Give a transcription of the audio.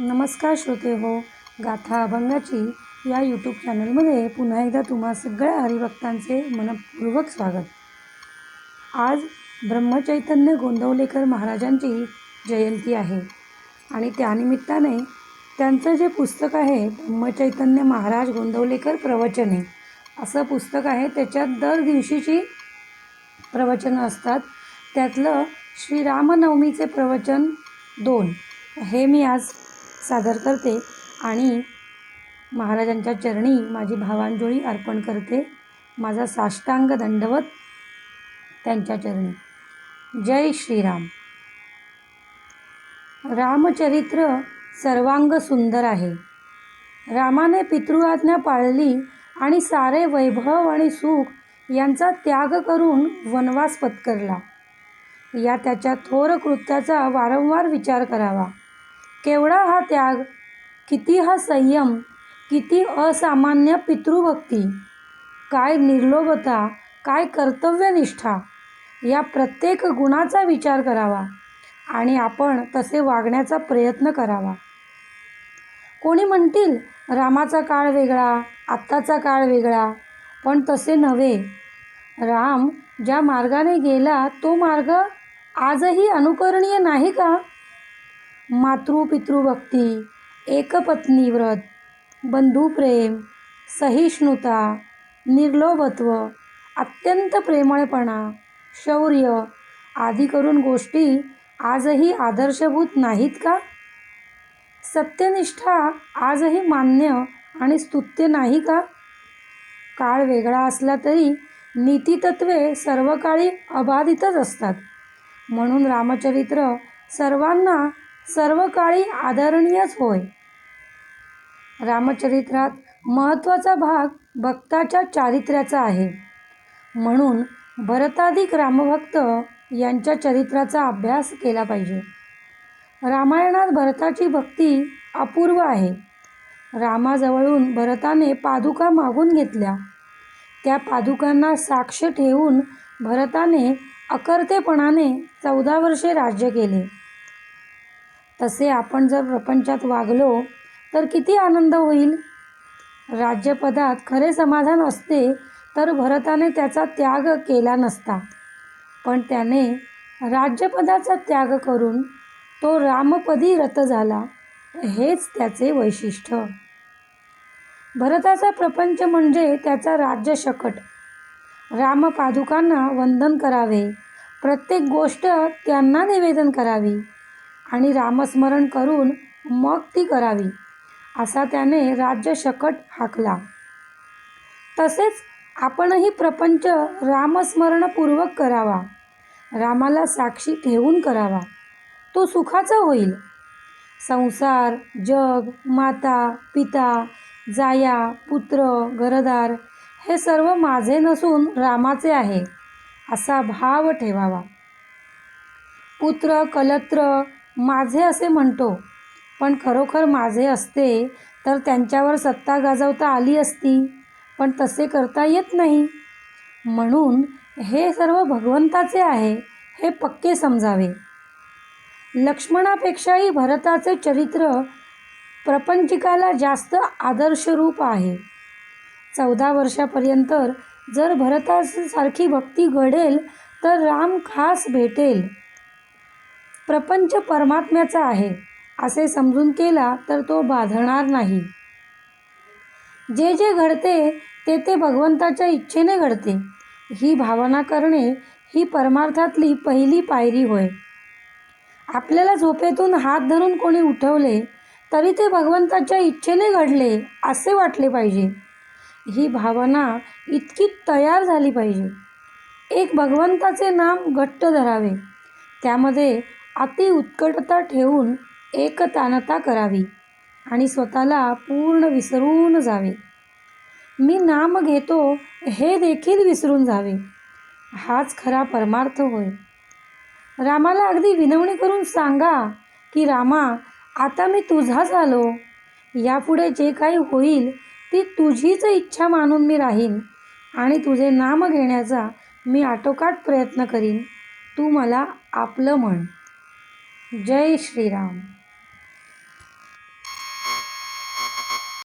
नमस्कार श्रोते हो गाथा अभंगाची या यूट्यूब चॅनलमध्ये पुन्हा एकदा तुम्हा सगळ्या हरिभक्तांचे मनपूर्वक स्वागत. आज ब्रह्मचैतन्य गोंदवलेकर महाराजांची जयंती आहे आणि त्यानिमित्ताने त्यांचं जे पुस्तक आहे ब्रह्मचैतन्य महाराज गोंदवलेकर प्रवचने असं पुस्तक आहे त्याच्यात दर दिवशीची प्रवचनं असतात. त्यातलं श्रीरामनवमीचे प्रवचन दोन हे मी आज सादर करते आणि महाराजांच्या चरणी माझी भावांजोळी अर्पण करते. माझा साष्टांग दंडवत त्यांच्या चरणी. जय श्रीराम. रामचरित्र सर्वांग सुंदर आहे. रामाने पितृआज्ञा पाळली आणि सारे वैभव आणि सुख यांचा त्याग करून वनवास पत्करला. या त्याच्या थोर कृत्याचा वारंवार विचार करावा. केवढा हा त्याग? किती हा संयम? किती असामान्य पितृभक्ती? काय निर्लोभता? काय कर्तव्यनिष्ठा? या प्रत्येक गुणाचा विचार करावा आणि आपण तसे वागण्याचा प्रयत्न करावा. कोणी म्हणतील रामाचा काळ वेगळा आत्ताचा काळ वेगळा पण तसे नव्हे. राम ज्या मार्गाने गेला तो मार्ग आजही अनुकरणीय नाही का? मातृपितृभक्ती एकपत्नी व्रत बंधुप्रेम सहिष्णुता निर्लोभत्व अत्यंत प्रेमळपणा शौर्य आदी करून गोष्टी आजही आदर्शभूत नाहीत का? सत्यनिष्ठा आजही मान्य आणि स्तुत्य नाही का? काळ वेगळा असला तरी नीतितत्वे सर्व काळी अबाधितच असतात. म्हणून रामचरित्र सर्वांना सर्व काळी आदरणीयच होय. रामचरित्रात महत्त्वाचा भाग भक्ताच्या चारित्र्याचा आहे. म्हणून भरताधिक रामभक्त यांच्या चरित्राचा अभ्यास केला पाहिजे. रामायणात भरताची भक्ती अपूर्व आहे. रामाजवळून भरताने पादुका मागून घेतल्या. त्या पादुकांना साक्ष ठेवून भरताने अकर्तेपणाने चौदा वर्षे राज्य केले. तसे आपण जर प्रपंचात वागलो तर किती आनंद होईल? राज्यपदात खरे समाधान असते तर भरताने त्याचा त्याग केला नसता. पण त्याने राज्यपदाचा त्याग करून तो रामपदी रत झाला हेच त्याचे वैशिष्ट्य. भरताचा प्रपंच म्हणजे त्याचा राज्यशकट रामपादुकांना वंदन करावे. प्रत्येक गोष्ट त्यांना निवेदन करावी. आणि रामस्मरण करून मग ती करावी असा त्याने राज्य शकट हाकला. तसेच आपणही प्रपंच रामस्मरणपूर्वक करावा रामाला साक्षी ठेवून करावा. तो सुखाचा होईल. संसार जग माता पिता जाया पुत्र घरदार हे सर्व माझे नसून रामाचे आहे असा भाव ठेवावा. पुत्र कलत्र माझे असे म्हणतो. पण खरोखर माझे असते तर त्यांच्यावर सत्ता गाजवता आली असती पण तसे करता येत नाही. म्हणून हे सर्व भगवंताचे आहे हे पक्के समजावे. लक्ष्मणापेक्षाही भरताचे चरित्र प्रपंचिकाला जास्त आदर्शरूप आहे. चौदा वर्षापर्यंत जर भरतासारखी भक्ती घडेल तर राम खास भेटेल. प्रपंच परमात्म्याचा आहे असे समजून केला तर तो बाधणार नाही. जे जे घडते ते ते भगवंताच्या इच्छेने घडते. ही भावना करणे ही परमार्थातली पहिली पायरी होय. आपल्याला झोपेतून हात धरून कोणी उठवले तरी ते भगवंताच्या इच्छेने घडले असे वाटले पाहिजे. ही भावना इतकी तयार झाली पाहिजे. एक भगवंताचे नाम घट्ट धरावे. त्यामध्ये अति उत्कटता ठेवून एकतानता करावी आणि स्वतःला पूर्ण विसरून जावे. मी नाम घेतो हे देखील विसरून जावे. हाच खरा परमार्थ होय. रामाला अगदी विनवणी करून सांगा की रामा आता मी तुझा झालो यापुढे जे काही होईल ती तुझीच इच्छा मानून मी राहीन आणि तुझे नाम घेण्याचा मी आटोकाट प्रयत्न करीन. तू मला आपलं म्हण. जय श्रीराम.